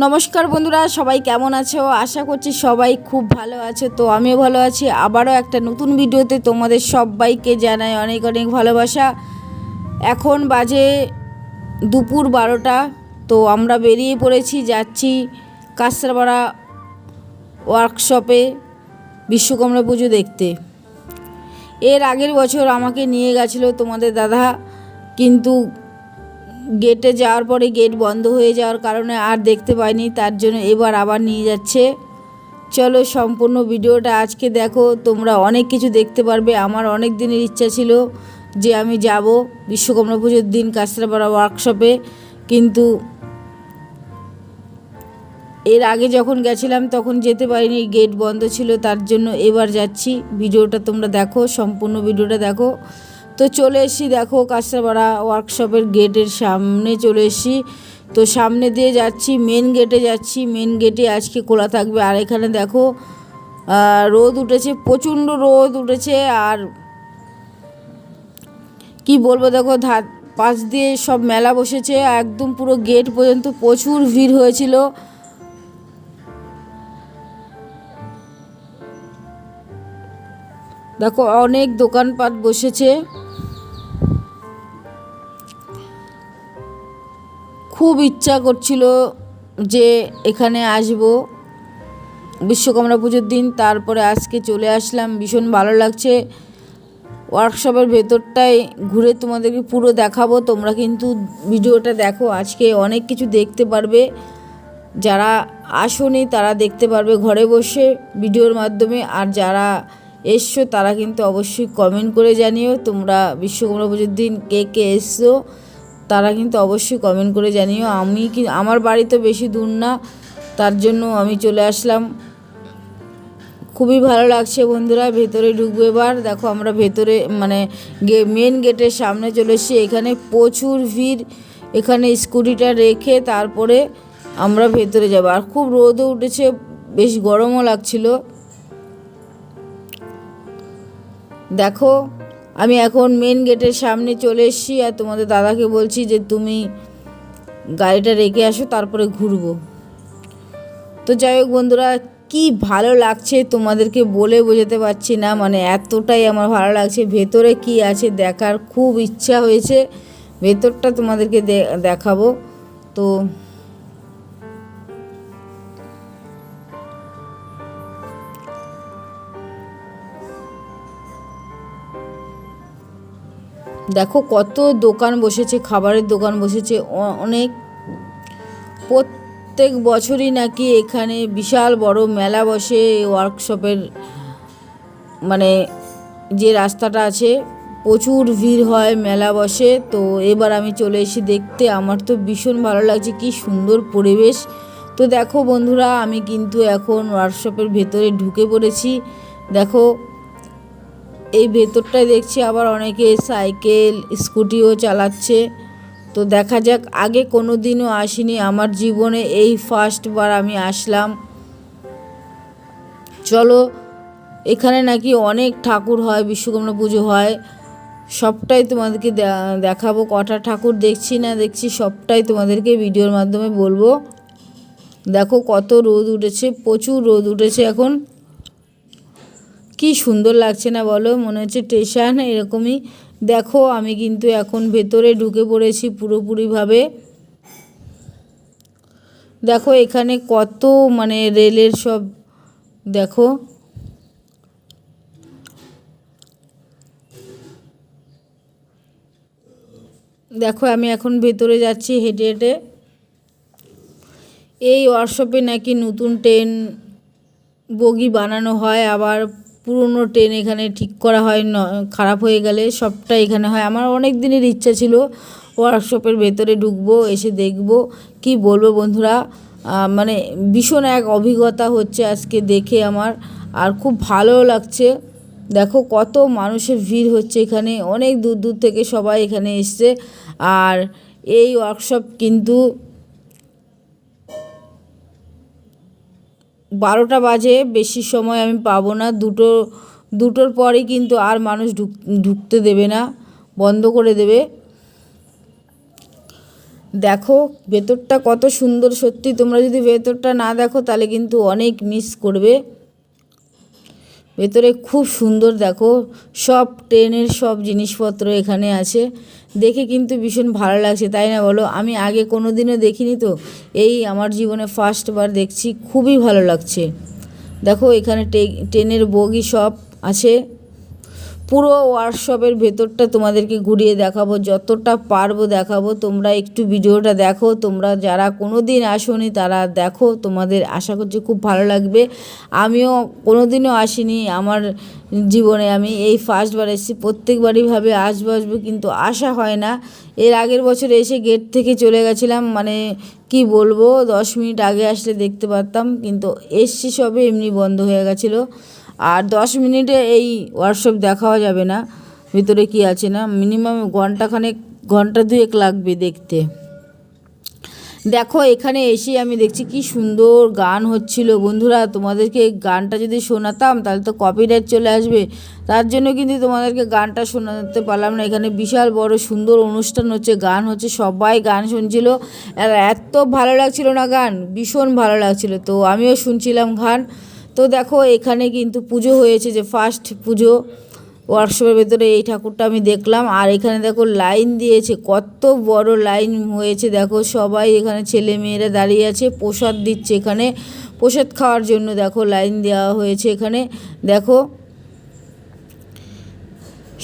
নমস্কার বন্ধুরা, সবাই কেমন আছো? আশা করছি সবাই খুব ভালো আছে, তো আমিও ভালো আছি। আবারও একটা নতুন ভিডিওতে তোমাদের সবাইকে জানাই অনেক অনেক ভালোবাসা। এখন বাজে দুপুর বারোটা, তো আমরা বেরিয়ে পড়েছি, যাচ্ছি কাঁচরাপাড়া ওয়ার্কশপে বিশ্বকর্মা পুজো দেখতে। এর আগের বছর আমাকে নিয়ে গেছিল তোমাদের দাদা, কিন্তু গেটে যাওয়ার পরে গেট বন্ধ হয়ে যাওয়ার কারণে আর দেখতে পাইনি, তার জন্য এবার আবার নিয়ে যাচ্ছে। চলো সম্পূর্ণ ভিডিওটা আজকে দেখো, তোমরা অনেক কিছু দেখতে পারবে। আমার অনেক দিনের ইচ্ছা ছিল যে আমি যাব বিশ্বকর্মা পুজোর দিন কাঁচরাপাড়া ওয়ার্কশপে কিন্তু এর আগে যখন গেছিলাম তখন যেতে পারিনি গেট বন্ধ ছিল, তার জন্য এবার যাচ্ছি। ভিডিওটা তোমরা দেখো, সম্পূর্ণ ভিডিওটা দেখো। তো চলে এসেছি, দেখো কাঁচরাপাড়া ওয়ার্কশপের গেটের সামনে চলে এসেছি। তো সামনে দিয়ে যাচ্ছি মেন গেটে যাচ্ছি। মেন গেটে আজকে খোলা থাকবে। আর এখানে দেখো রোদ উঠেছে, প্রচণ্ড রোদ উঠেছে। আর কি বলব, দেখো ধার, পাশ দিয়ে সব মেলা বসেছে। একদম পুরো গেট পর্যন্ত প্রচুর ভিড় হয়েছিল। দেখো, অনেক দোকানপাট বসেছে। খুব ইচ্ছা করছিল যে এখানে আসব। বিশ্বকর্মা পুজোর দিন, তারপরে আজকে চলে আসলাম। ভীষণ ভালো লাগছে। ওয়ার্কশপের ভেতরটায় ঘুরে তোমাদেরকে পুরো দেখাবো। তোমরা কিন্তু ভিডিওটা দেখো, আজকে অনেক কিছু দেখতে পারবে। যারা আসোনি, তারা দেখতে পারবে ঘরে বসে ভিডিওর মাধ্যমে। আর যারা এসছো তারা কিন্তু অবশ্যই কমেন্ট করে জানিও, তোমরা বিশ্বকর্মা পুজোর দিন কে কে এসছো, তারা কিন্তু অবশ্যই কমেন্ট করে জানিও। আমি কি, আমার বাড়ি তো বেশি দূর না, তার জন্য আমি চলে আসলাম। খুবই ভালো লাগছে বন্ধুরা, ভেতরে ঢুকবো এবার। দেখো, আমরা ভেতরে মানে গে মেন গেটের সামনে চলে এসেছি। এখানে প্রচুর ভিড়, এখানে স্কুটিটা রেখে তারপরে আমরা ভেতরে যাব। আর খুব রোদও উঠেছে, বেশ গরমও লাগছিল। দেখো, আমি এখন মেন গেটের সামনে চলে এসেছি আর তোমাদের দাদাকে বলছি যে তুমি গাড়িটা রেখে আসো, তারপরে ঘুরবো। তো যাই হোক বন্ধুরা, কি ভালো লাগছে তোমাদেরকে বলে বোঝাতে পারছি না মানে এতটাই আমার ভালো লাগছে। ভেতরে কি আছে দেখার খুব ইচ্ছা হয়েছে, ভেতরটা তোমাদেরকে দেখাবো। তো দেখো কত দোকান বসেছে, খাবারের দোকান বসেছে অনেক। প্রত্যেক বছরই নাকি এখানে বিশাল বড় মেলা বসে ওয়ার্কশপের মানে যে রাস্তাটা আছে, প্রচুর ভিড় হয়, মেলা বসে। তো এবার আমি চলে এসে দেখতে, আমার তো ভীষণ ভালো লাগছে, কি সুন্দর পরিবেশ। তো দেখো বন্ধুরা, আমি কিন্তু এখন ওয়ার্কশপের ভেতরে ঢুকে পড়েছি। দেখো এই ভেতরটায় দেখছি আবার অনেকে সাইকেল, স্কুটিও চালাচ্ছে। তো দেখা যাক, আগে কোনো দিনও আসিনি আমার জীবনে, এই ফার্স্টবার আমি আসলাম। চলো, এখানে নাকি অনেক ঠাকুর হয়, বিশ্বকর্মা পুজো হয়। সবটাই তোমাদেরকে দেখাবো, কটা ঠাকুর দেখছি না দেখছি, সবটাই তোমাদেরকে ভিডিওর মাধ্যমে বলব। দেখো কত রোদ উঠেছে, প্রচুর রোদ উঠেছে এখন। কি সুন্দর লাগছে না বলো? মনে হচ্ছে স্টেশন, এরকমই। দেখো, আমি কিন্তু এখন ভেতরে ঢুকে পড়েছি পুরোপুরিভাবে। দেখো, এখানে কত মানে রেলের সব, দেখো। দেখো, আমি এখন ভেতরে যাচ্ছি হেঁটে হেঁটে। এই ওয়ার্কশপে নাকি নতুন ট্রেন বগি বানানো হয়, আবার পুরনো ট্রেন এখানে ঠিক করা হয় ন, খারাপ হয়ে গেলে সবটা এখানে হয়। আমার অনেক দিনের ইচ্ছা ছিল ওয়ার্কশপের ভেতরে ঢুকবো, এসে দেখব। কি বলব বন্ধুরা? মানে ভীষণ এক অভিজ্ঞতা হচ্ছে আজকে দেখে আমার। আর খুব ভালো লাগছে। দেখো কত মানুষের ভিড় হচ্ছে এখানে। অনেক দূর দূর থেকে সবাই এখানে এসছে। আর এই ওয়ার্কশপ কিন্তু বারোটা বাজে, বেশি সময় আমি পাবো না। দুটো, দুটোর পরে কিন্তু আর মানুষ ঢুক, ঢুকতে দেবে না, বন্ধ করে দেবে। দেখো, ভেতরটা কত সুন্দর সত্যি। তোমরা যদি ভেতরটা না দেখো, তাহলে কিন্তু অনেক মিস করবে। ভেতরে খুব সুন্দর, দেখো। সব ট্রেনের সব জিনিসপত্র এখানে আছে। দেখে কিন্তু ভীষণ ভালো লাগছে, তাই না বলো? আমি আগে কোনো দিনও দেখিনি তো। এই আমার জীবনে ফার্স্টবার দেখছি, খুবই ভালো লাগছে। দেখো এখানে ট্রেনের বগি সব আছে। পুরো ওয়ার্কশপের ভেতরটা তোমাদেরকে ঘুরিয়ে দেখাবো, যতটা পারব দেখাবো। তোমরা একটু ভিডিওটা দেখো, তোমরা যারা কোনো দিন আসোনি তারা দেখো, তোমাদের আশা করছি খুব ভালো লাগবে। আমিও কোনো দিনও আসিনি, আমার জীবনে আমি এই ফার্স্টবার এসেছি, প্রত্যেকবারই ভাবে আসব আসব, কিন্তু আসা হয় না। এর আগের বছর এসে গেট থেকে চলে গেছিলাম মানে কি বলব, দশ মিনিট আগে আসলে দেখতে পারতাম, কিন্তু এসছি সবে এমনি বন্ধ হয়ে গেছিল। আর দশ মিনিটে এই ওয়ার্কশপ দেখাও যাবে না। ভিতরে কি আছে না? মিনিমাম ঘন্টাখানেক, ঘণ্টা দুয়েক লাগবে দেখতে। দেখো, এখানে এসে আমি দেখছি কি সুন্দর গান হচ্ছিল। বন্ধুরা, তোমাদেরকে গানটা যদি শোনাতাম, তাহলে তো কপিরাইট চলে আসবে। তার জন্য কিন্তু তোমাদেরকে গানটা শোনাতে পারলাম না। এখানে বিশাল বড় সুন্দর অনুষ্ঠান হচ্ছে, গান হচ্ছে, সবাই গান শুনছিল। এত ভালো লাগছিল না গান, ভীষণ ভালো লাগছিল। তো আমিও শুনছিলাম গান। তো দেখো, এখানে কিন্তু পুজো হয়েছে যে ফার্স্ট পুজো। ওয়ার্কশপের ভেতরে এই ঠাকুরটা আমি দেখলাম। আর এখানে দেখো লাইন দিয়েছে, কত বড় লাইন হয়েছে। দেখো, সবাই এখানে ছেলে মেয়েরা দাঁড়িয়ে আছে, প্রসাদ দিচ্ছে এখানে। প্রসাদ খাওয়ার জন্য দেখো লাইন দেওয়া হয়েছে এখানে। দেখো,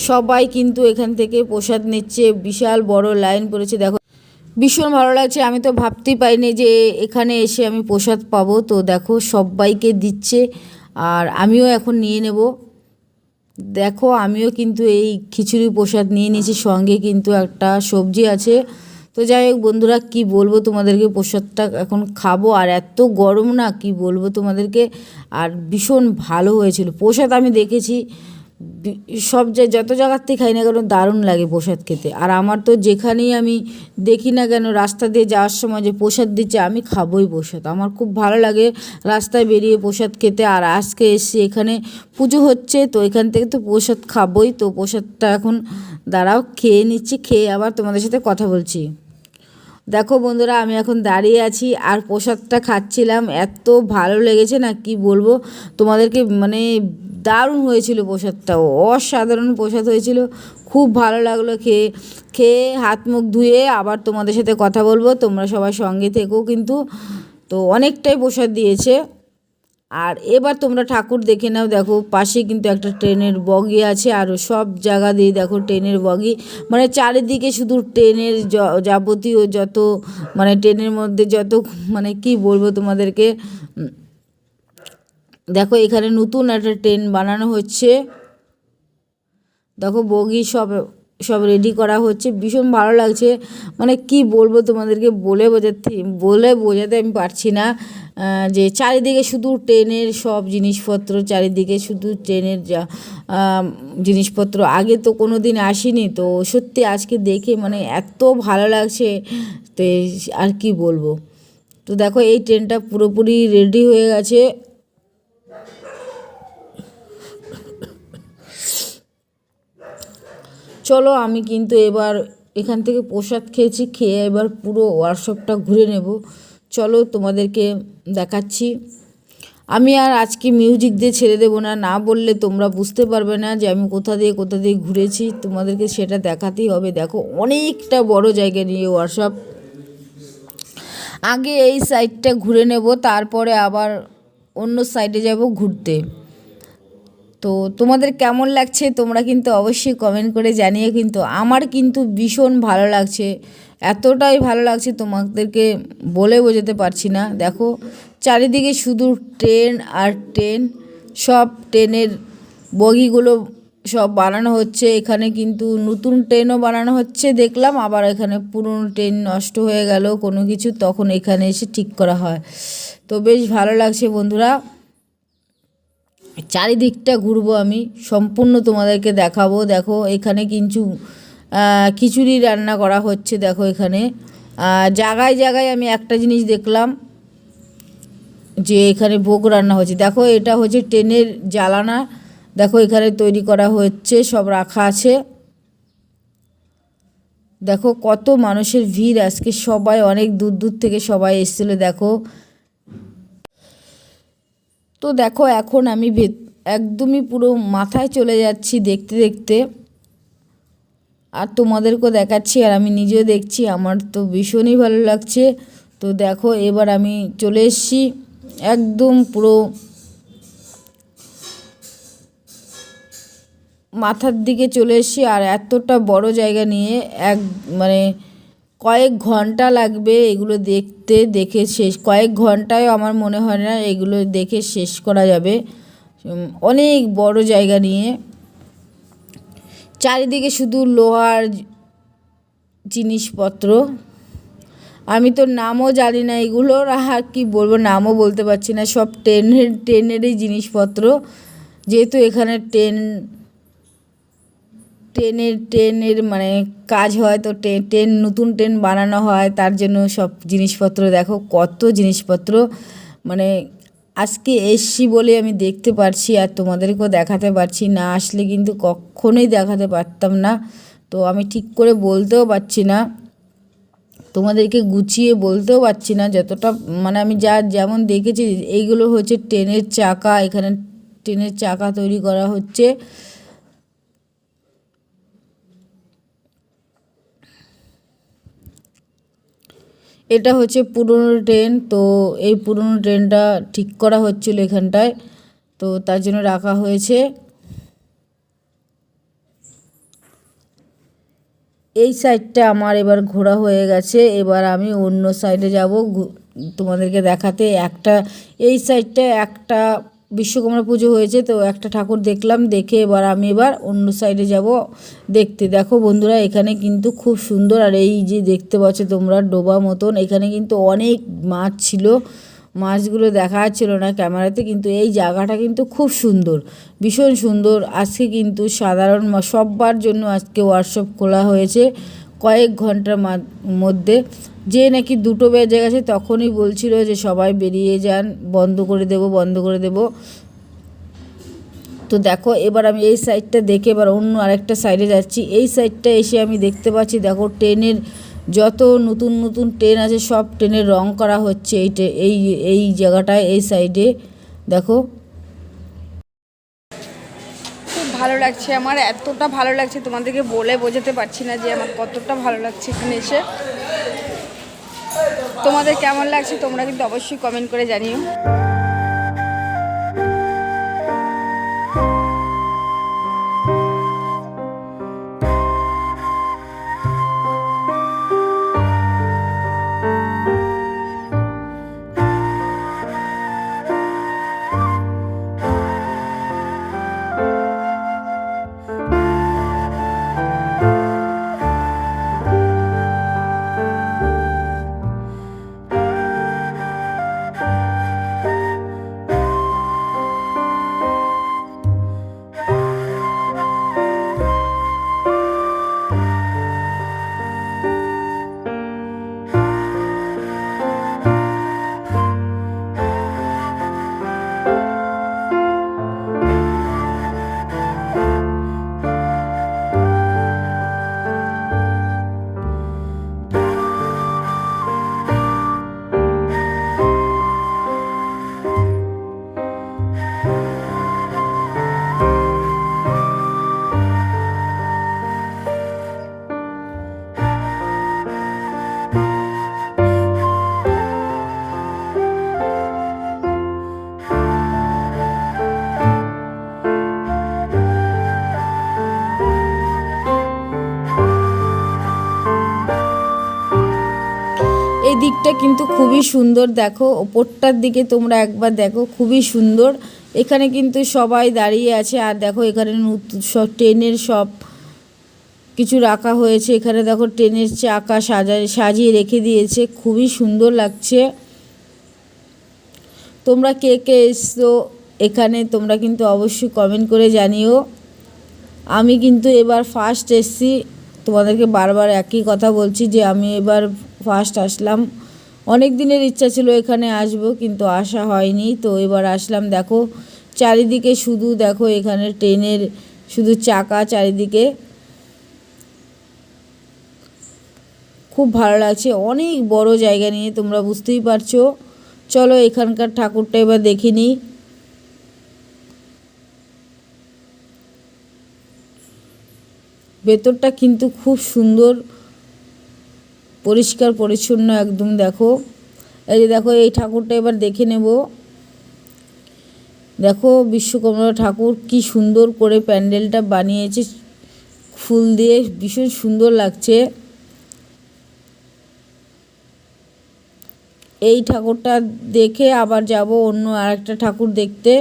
সবাই কিন্তু এখান থেকে প্রসাদ নিচ্ছে। বিশাল বড় লাইন পড়েছে। দেখো ভীষণ ভালো লাগছে। আমি তো ভাবতেই পারিনি যে এখানে এসে আমি প্রসাদ পাবো। তো দেখো, সবাইকে দিচ্ছে। আর আমিও এখন নিয়ে নেব। দেখো, আমিও কিন্তু এই খিচুড়ি প্রসাদ নিয়ে নিয়েছি। সঙ্গে কিন্তু একটা সবজি আছে। তো যাই হোক, বন্ধুরা, কি বলব তোমাদেরকে? প্রসাদটা এখন খাব। আর এত গরম না, কি বলব তোমাদেরকে? আর ভীষণ ভালো হয়েছিল। প্রসাদ আমি দেখেছি। সব জায়গায় যত জায়গার থেকে খাই না কেন দারুণ লাগে প্রসাদ খেতে। আর আমার তো যেখানেই আমি দেখি না কেন রাস্তা দিয়ে যাওয়ার সময় যে প্রসাদ দিচ্ছে, আমি খাবোই প্রসাদ। আমার খুব ভালো লাগে রাস্তায় বেরিয়ে প্রসাদ খেতে। আর আজকে এসে এখানে পুজো হচ্ছে, তো এখান থেকে তো প্রসাদ খাবোই। তো প্রসাদটা এখন দাঁড়াও, খেয়ে নিচ্ছি, খেয়ে আবার তোমাদের সাথে কথা বলছি। দেখো বন্ধুরা, আমি এখন দাঁড়িয়ে আছি আর প্রসাদটা খাচ্ছিলাম। এত ভালো লেগেছে না, কি বলব? তোমাদেরকে মানে দারুণ হয়েছিল প্রসাদটা অসাধারণ প্রসাদ হয়েছিল। খুব ভালো লাগল খেয়ে। খেয়ে হাত মুখ ধুয়ে আবার তোমাদের সাথে কথা বলব, তোমরা সবাই সঙ্গে থেকেও কিন্তু। তো অনেকটাই প্রসাদ দিয়েছে। আর এবার তোমরা ঠাকুর দেখে নাও, দেখো পাশে কিন্তু একটা ট্রেনের বগি আছে, আর সব জায়গা দিয়ে দেখো ট্রেনের বগি। মানে চারিদিকে শুধু ট্রেনের যাবতীয় যত মানে ট্রেনের মধ্যে যত মানে কি বলব তোমাদেরকে? দেখো এখানে নতুন একটা ট্রেন বানানো হচ্ছে। দেখো বগি সব সব রেডি করা হচ্ছে। ভীষণ ভালো লাগছে। মানে কি বলব তোমাদেরকে, বলে বোঝাতে বলে বোঝাতে আমি পারছি না। যে চারিদিকে শুধু ট্রেনের সব জিনিসপত্র, চারিদিকে শুধু ট্রেনের যা জিনিসপত্র। আগে তো কোনো দিন আসিনি, তো সত্যি আজকে দেখে মানে এত ভালো লাগছে, তো আর কি বলব। তো দেখো, এই ট্রেনটা পুরোপুরি রেডি হয়ে গেছে। চলো, আমি কিন্তু এবার এখান থেকে প্রসাদ খেয়েছি, খেয়ে এবার পুরো ওয়ার্কশপটা ঘুরে নেব। চলো তোমাদেরকে দেখাচ্ছি। আমি আর আজকে মিউজিক দিয়ে ছেড়ে দেবো না না বললে তোমরা বুঝতে পারবে না যে আমি কোথা দিয়ে কোথা দিয়ে ঘুরেছি। তোমাদেরকে সেটা দেখাতেই হবে। দেখো, অনেকটা বড় জায়গা নিয়ে ওয়ার্কশপ আগে এই সাইডটা ঘুরে নেব, তারপরে আবার অন্য সাইডে যাব ঘুরতে। তো তোমাদের কেমন লাগছে? তোমরা কিন্তু অবশ্যই কমেন্ট করে জানিয়ে কিন্তু আমার কিন্তু ভীষণ ভালো লাগছে। এতটাই ভালো লাগছে তোমাদেরকে বলে বোঝাতে পারছি না। দেখো চারিদিকে শুধু ট্রেন আর ট্রেন সব ট্রেনের বগিগুলো সব বানানো হচ্ছে। এখানে কিন্তু নতুন ট্রেনও বানানো হচ্ছে। দেখলাম আবার এখানে পুরনো ট্রেন নষ্ট হয়ে গেল কোনো কিছু তখন এখানে এসে ঠিক করা হয়। তো বেশ ভালো লাগছে বন্ধুরা। চারিদিকটা ঘুরবো আমি সম্পূর্ণ তোমাদেরকে দেখাবো। দেখো এখানে আহ, খিচুড়ি রান্না করা হচ্ছে, দেখো এখানে। জায়গায় জায়গায় আমি একটা জিনিস দেখলাম যে এখানে ভোগ রান্না হচ্ছে। দেখো, এটা হচ্ছে ট্রেনের জ্বালানা। দেখো, এখানে তৈরি করা হচ্ছে, সব রাখা আছে। দেখো, কত মানুষের ভিড় আজকে, সবাই অনেক দূর দূর থেকে সবাই এসেছিল, দেখো। তো দেখো, এখন আমি একদমই পুরো মাথায় চলে যাচ্ছি দেখতে দেখতে। আর তোমাদেরকেও দেখাচ্ছি আর আমি নিজেও দেখছি। আমার তো ভীষণই ভালো লাগছে। তো দেখো, এবার আমি চলে এসেছি একদম পুরো মাথার দিকে চলে এসেছি আর এতটা বড় জায়গা নিয়ে এক মানে কয়েক ঘণ্টা লাগবে এগুলো দেখতে, দেখে শেষ। কয়েক ঘন্টায় আমার মনে হয় না এগুলো দেখে শেষ করা যাবে। অনেক বড় জায়গা নিয়ে। চারিদিকে শুধু লোহার জিনিসপত্র। আমি তো নামও জানি না এগুলোর আর কি বলব, নামও বলতে পারছি না। সব ট্রেনের, ট্রেনেরই জিনিসপত্র। যেহেতু এখানে ট্রেন, ট্রেনের ট্রেনের মানে কাজ হয়, তো ট্রেন ট্রেন, নতুন ট্রেন বানানো হয়, তার জন্য সব জিনিসপত্র দেখো, কত জিনিসপত্র। মানে আজকে এসছি বলে আমি দেখতে পারছি আর তোমাদেরকেও দেখাতে পারছি না, আসলে কিন্তু কখনোই দেখাতে পারতাম না। তো আমি ঠিক করে বলতেও পারছি না, তোমাদেরকে গুছিয়ে বলতেও পারছি না যতটা মানে আমি যা যেমন দেখেছি, এইগুলো হচ্ছে ট্রেনের চাকা, এখানে ট্রেনের চাকা তৈরি করা হচ্ছে। এটা হচ্ছে পুরনো ট্রেন তো এই পুরনো ট্রেনটা ঠিক করা হচ্ছিল এখানটায়, তো তার জন্য রাখা হয়েছে। এই সাইডটা আমার এবার ঘোরা হয়ে গেছে, এবার আমি অন্য সাইডে যাব তোমাদেরকে দেখাতে। একটা এই সাইডটা একটা বিশ্বকর্মা পুজো হয়েছে, তো একটা ঠাকুর দেখলাম, দেখে এবার আমি এবার অন্য সাইডে যাব দেখতে। দেখো বন্ধুরা, এখানে কিন্তু খুব সুন্দর, আর এই যে দেখতে পাচ্ছ তোমরা ডোবা মতন, এখানে কিন্তু অনেক মাছ ছিল। মাছগুলো দেখা যাচ্ছিল না ক্যামেরাতে, কিন্তু এই জায়গাটা কিন্তু খুব সুন্দর, ভীষণ সুন্দর। আজকে কিন্তু সাধারণ সব্বার জন্য আজকে ওয়ার্কশপ খোলা হয়েছে কয়েক ঘণ্টার মধ্যে। যে নাকি দুটো বেজে গেছে তখনই বলছিল যে সবাই বেরিয়ে যান, বন্ধ করে দেব, বন্ধ করে দেব। তো দেখো, এবার আমি এই সাইডটা দেখে এবার অন্য আরেকটা সাইডে যাচ্ছি। এই সাইডটা এসে আমি দেখতে পাচ্ছি, দেখো ট্রেনের যত নতুন নতুন ট্রেন আছে, সব ট্রেনের রং করা হচ্ছে এই এই এই জায়গাটায়, এই সাইডে দেখো। খুব ভালো লাগছে আমার, এতটা ভালো লাগছে তোমাদেরকে বলে বোঝাতে পারছি না যে আমার কতটা ভালো লাগছে এখানে এসে। তোমাদের কেমন লাগছে তোমরা কিন্তু অবশ্যই কমেন্ট করে জানিও। খুবই সুন্দর, দেখো, ওপরটার দিকে তোমরা একবার দেখো, খুবই সুন্দর। এখানে কিন্তু সবাই দাঁড়িয়ে আছে, আর দেখো, এখানে সব ট্রেনের সব কিছু রাখা হয়েছে। এখানে দেখো, ট্রেনের চাকা সাজায় সাজিয়ে রেখে দিয়েছে, খুবই সুন্দর লাগছে। তোমরা কে কে এসছো এখানে, তোমরা কিন্তু অবশ্যই কমেন্ট করে জানিও। আমি কিন্তু এবার ফার্স্ট এসছি, তোমাদেরকে বারবার একই কথা বলছি যে আমি এবার ফার্স্ট আসলাম। অনেক দিনের ইচ্ছা ছিল এখানে আসব, কিন্তু আসা হয়নি। তো এবার আসলাম, দেখো, চারিদিকে শুধু দেখো এখানে ট্রেনের শুধু চাকা চারিদিকে। খুব ভালো লাগছে, অনেক বড় জায়গা নিয়ে তোমরা বুঝতেই পারছ। চলো, এখানকার ঠাকুরটা এবার দেখে নিই। ভেতরটা কিন্তু খুব সুন্দর। পরিষ্কার, পরিচ্ছন্ন একদম দেখো। এই যে দেখো, এই ঠাকুরটা এবার দেখে নেব। দেখো বিশ্বকর্মা ঠাকুর কি সুন্দর করে প্যান্ডেলটা বানিয়েছে। ফুল দিয়ে ভীষণ সুন্দর লাগছে। এই ঠাকুরটা দেখে আবার যাব অন্য আরেকটা ঠাকুর দেখতে।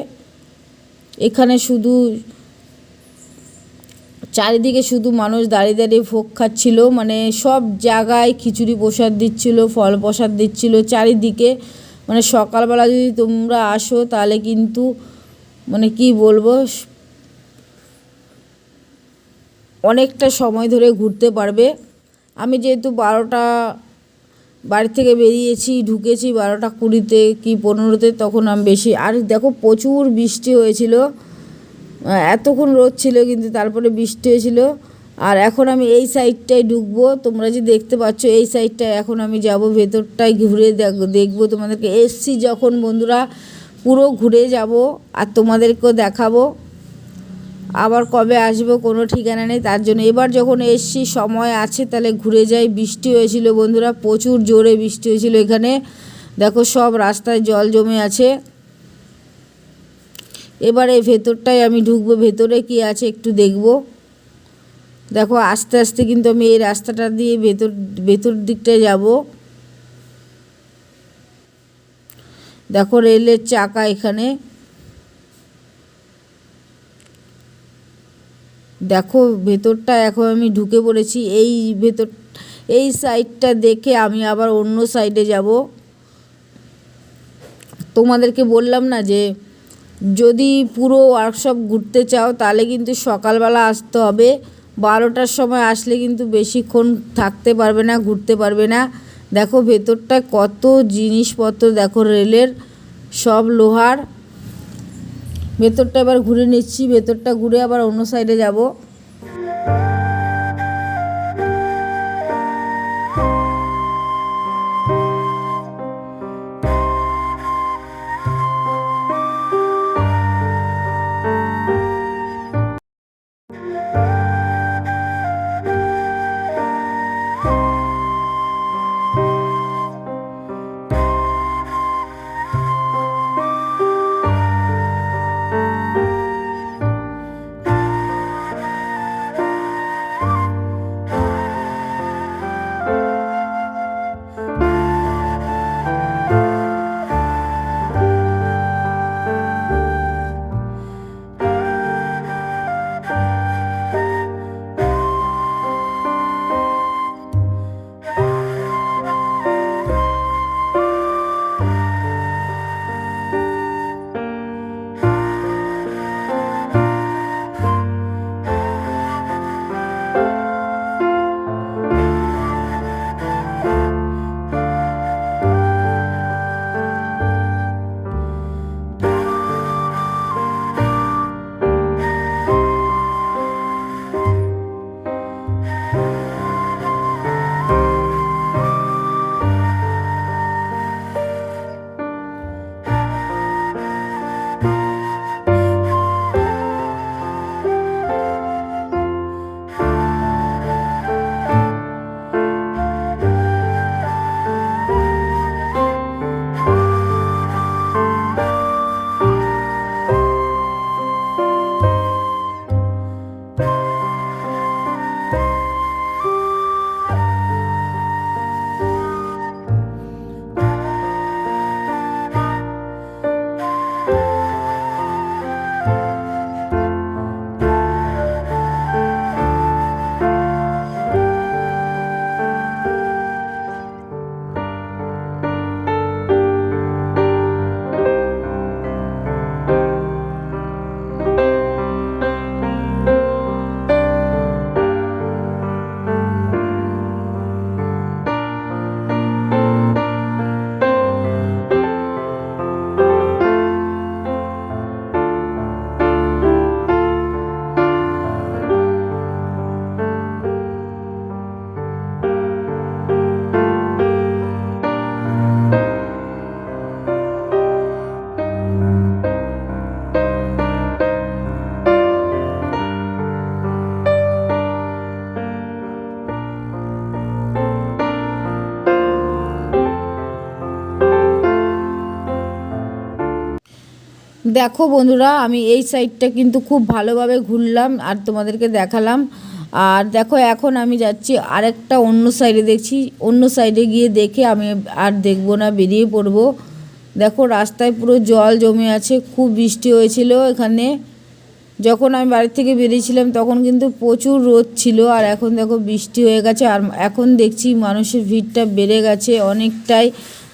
এখানে শুধু চারিদিকে শুধু মানুষ দাঁড়িয়ে দাঁড়িয়ে ভোগ খাচ্ছিল মানে সব জায়গায় খিচুড়ি প্রসাদ দিচ্ছিল, ফল প্রসাদ দিচ্ছিল, চারিদিকে। মানে সকালবেলা যদি তোমরা আসো তাহলে কিন্তু মানে কি বলব, অনেকটা সময় ধরে ঘুরতে পারবে। আমি যেহেতু বারোটা, বাড়ি থেকে বেরিয়েছি, ঢুকেছি বারোটা কুড়িতে কি পনেরোতে, তখন আমি বেশি, আর দেখো প্রচুর বৃষ্টি হয়েছিল। এতক্ষণ রোদ ছিল, কিন্তু তারপরে বৃষ্টি হয়েছিল। আর এখন আমি এই সাইডটায় ঢুকবো। তোমরা যে দেখতে পাচ্ছ, এই সাইডটায় এখন আমি যাব, ভেতরটায় ঘুরে দেখ- দেখব তোমাদেরকে। এসছি যখন বন্ধুরা, পুরো ঘুরে যাব আর তোমাদেরকেও দেখাবো। আবার কবে আসব কোনো ঠিকানা নেই, তার জন্য। এবার যখন এসছি, সময় আছে, তাহলে ঘুরে যাই। বৃষ্টি হয়েছিল বন্ধুরা, প্রচুর জোরে বৃষ্টি হয়েছিল এখানে। দেখো সব রাস্তায় জল জমে আছে। এবারে ভেতরটায় আমি ঢুকবো, ভেতরে কি আছে একটু দেখব। দেখো, আস্তে আস্তে কিন্তু আমি এই রাস্তাটা দিয়ে ভেতর ভেতর দিকটায় যাব। দেখো, রেলের চাকা এখানে। দেখো, ভেতরটা এখন আমি ঢুকে পড়েছি। এই ভেতর, এই সাইডটা দেখে আমি আবার অন্য সাইডে যাব। তোমাদেরকে বললাম না যে যদি পুরো ওয়ার্কশপ ঘুরতে চাও, তাহলে কিন্তু সকালবেলা আসতে হবে। বারোটার সময় আসলে কিন্তু বেশিক্ষণ থাকতে পারবে না, ঘুরতে পারবে না। দেখো ভেতরটা কত জিনিসপত্র, দেখো রেলের সব লোহার। ভেতরটা এবার ঘুরে নিচ্ছি, ভেতরটা ঘুরে আবার অন্য সাইডে যাব। দেখো বন্ধুরা, আমি এই সাইডটা কিন্তু খুব ভালোভাবে ঘুরলাম আর তোমাদেরকে দেখালাম। আর দেখো, এখন আমি যাচ্ছি আরেকটা অন্য সাইডে দেখছি। অন্য সাইডে গিয়ে দেখে আমি আর দেখব না, বেরিয়ে পড়ব। দেখো, রাস্তায় পুরো জল জমে আছে, খুব বৃষ্টি হয়েছিল এখানে। যখন আমি বাড়ি থেকে বেরিয়েছিলাম, তখন কিন্তু প্রচুর রোদ ছিল আর এখন দেখো বৃষ্টি হয়ে গেছে। আর এখন দেখছি মানুষের ভিড়টা বেড়ে গেছে অনেকটাই।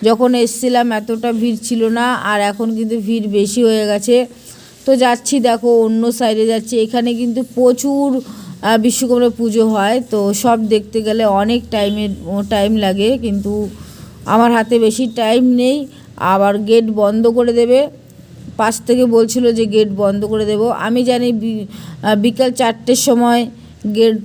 যখন এসছিলাম, এতটা ভিড় ছিল না, আর এখন কিন্তু ভিড় বেশি হয়ে গেছে। তো যাচ্ছি, দেখো, অন্য সাইডে যাচ্ছি। এখানে কিন্তু প্রচুর বিশ্বকর্মা পুজো হয়। তো সব দেখতে গেলে অনেক টাইমের টাইম লাগে। কিন্তু আমার হাতে বেশি টাইম নেই। আবার গেট বন্ধ করে দেবে। পাশ থেকে বলছিল যে গেট বন্ধ করে দেব। আমি জানি বিকাল চারটের সময় গেট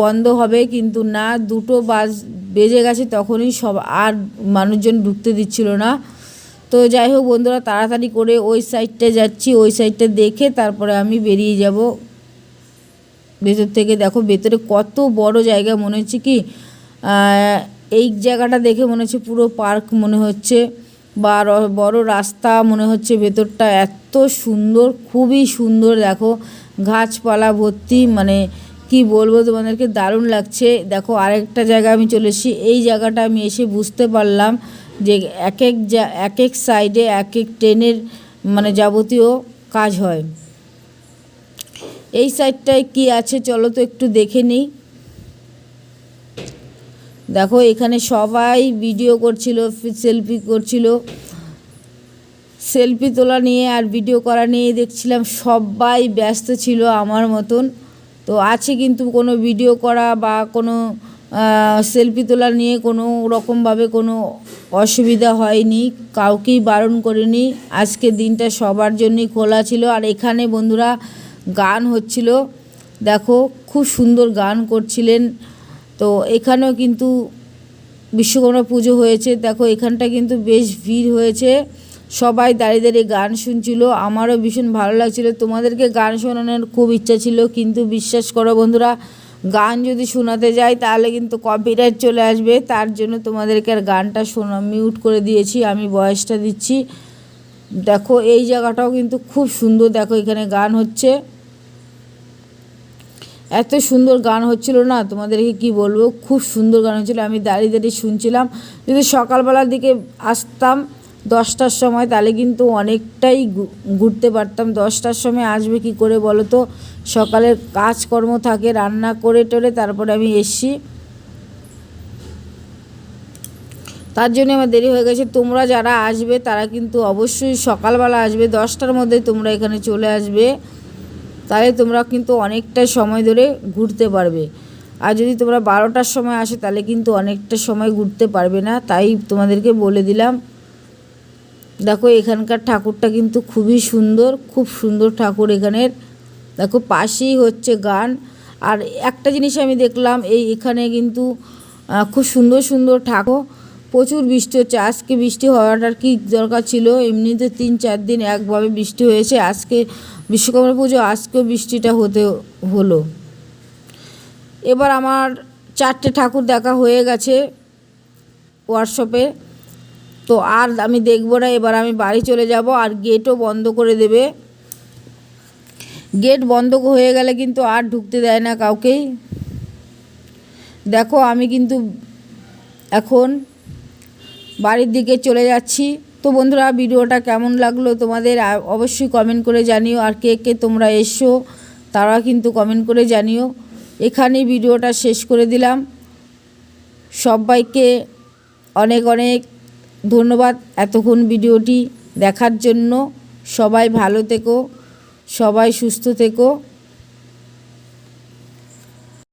বন্ধ হবে। কিন্তু না, দুটো বাজ বেজে গেছে তখনই সব আর মানুষজন ঢুকতে দিচ্ছিল না। তো যাই হোক বন্ধুরা, তাড়াতাড়ি করে ওই সাইডটা যাচ্ছি। ওই সাইডটা দেখে তারপরে আমি বেরিয়ে যাব। ভেতর থেকে দেখো, ভেতরে কত বড় জায়গা মনে হচ্ছে কি এই জায়গাটা দেখে মনে হচ্ছে পুরো পার্ক মনে হচ্ছে বা বড় রাস্তা মনে হচ্ছে ভেতরটা। এত সুন্দর, খুবই সুন্দর দেখো। গাছপালা ভর্তি মানে কি বলব তোমাদেরকে? দারুণ লাগছে। দেখো, আরেকটা জায়গা আমি চলে এসেছি। এই জায়গাটা আমি এসে বুঝতে পারলাম যে এক এক জা, এক এক সাইডে এক এক ট্রেনের মানে যাবতীয় কাজ হয়। এই সাইডটায় কি আছে চলো তো একটু দেখে নিই। দেখো, এখানে সবাই ভিডিও করছিল সেলফি করছিল। সেলফি তোলা নিয়ে আর ভিডিও করা নিয়ে দেখছিলাম সবাই ব্যস্ত ছিল আমার মতন। তো আছে কিন্তু কোনো ভিডিও করা বা কোনো সেলফি তোলা নিয়ে কোনো রকমভাবে কোনো অসুবিধা হয়নি, কাউকেই বারণ করিনি। আজকে দিনটা সবার জন্যই খোলা ছিল। আর এখানে বন্ধুরা গান হচ্ছিল। দেখো, খুব সুন্দর গান করছিলেন। তো এখানেও কিন্তু বিশ্বকর্মা পুজো হয়েছে। দেখো, এখানটা কিন্তু বেশ ভিড় হয়েছে। সবাই দাঁড়িয়ে দাঁড়িয়ে গান শুনছিল। আমারও ভীষণ ভালো লাগছিল। তোমাদেরকে গান শোনানোর খুব ইচ্ছা ছিল, কিন্তু বিশ্বাস করো বন্ধুরা, গান যদি শোনাতে যাই তাহলে কিন্তু কপিরাইট চলে আসবে। তার জন্য তোমাদেরকে আর গানটা শোনা মিউট করে দিয়েছি, আমি বয়সটা দিচ্ছি। দেখো, এই জায়গাটাও কিন্তু খুব সুন্দর, দেখো এখানে গান হচ্ছে। এত সুন্দর গান হচ্ছিল না, তোমাদেরকে কি বলব? খুব সুন্দর গান হচ্ছিল, আমি দাঁড়িয়ে দাঁড়িয়ে শুনছিলাম। যদি সকালবেলার দিকে আসতাম দশটার সময়, তাহলে কিন্তু অনেকটাই ঘুরতে পারতাম। দশটার সময় আসবে কি করে বলো তো? সকালের কাজকর্ম থাকে, রান্না করে টোরে তারপরে আমি এসছি। তার জন্য আমার দেরি হয়ে গেছে। তোমরা যারা আসবে, তারা কিন্তু অবশ্যই সকালবেলা আসবে। দশটার মধ্যে তোমরা এখানে চলে আসবে। তাহলে তোমরা কিন্তু অনেকটা সময় ধরে ঘুরতে পারবে। আর যদি তোমরা বারোটার সময় আসো, তাহলে কিন্তু অনেকটা সময় ঘুরতে পারবে না। তাই তোমাদেরকে বলে দিলাম দেখো, এখানকার ঠাকুরটা কিন্তু খুবই সুন্দর, খুব সুন্দর ঠাকুর এখানের। দেখো, পাশেই হচ্ছে গান। আর একটা জিনিস আমি দেখলাম, এই এখানে কিন্তু খুব সুন্দর সুন্দর ঠাকুর। প্রচুর বৃষ্টি হচ্ছে। আজকে বৃষ্টি হওয়াটার কি দরকার ছিল? এমনিতে তিন চার দিন একভাবে বৃষ্টি হয়েছে। আজকে বিশ্বকর্মা পুজো, আজকেও বৃষ্টিটা হতে হলো। এবার আমার চারটে ঠাকুর দেখা হয়ে গেছে ওয়ার্কশপে তো আর আমি দেখব না, এবার আমি বাড়ি চলে যাব আর গেটও বন্ধ করে দেবে। গেট বন্ধ হয়ে গেলে কিন্তু আর ঢুকতে দেয় না কাউকেই। দেখো আমি কিন্তু এখন বাড়ির দিকে চলে যাচ্ছি। তো বন্ধুরা, ভিডিওটা কেমন লাগল তোমাদের অবশ্যই কমেন্ট করে জানিও। আর কে কে তোমরা এসো, তারা কিন্তু কমেন্ট করে জানিও। এখানেই ভিডিওটা শেষ করে দিলাম। সবাইকে অনেক অনেক ধন্যবাদ এতক্ষণ ভিডিওটি দেখার জন্য। সবাই ভালো থেকো সবাই সুস্থ থেকো।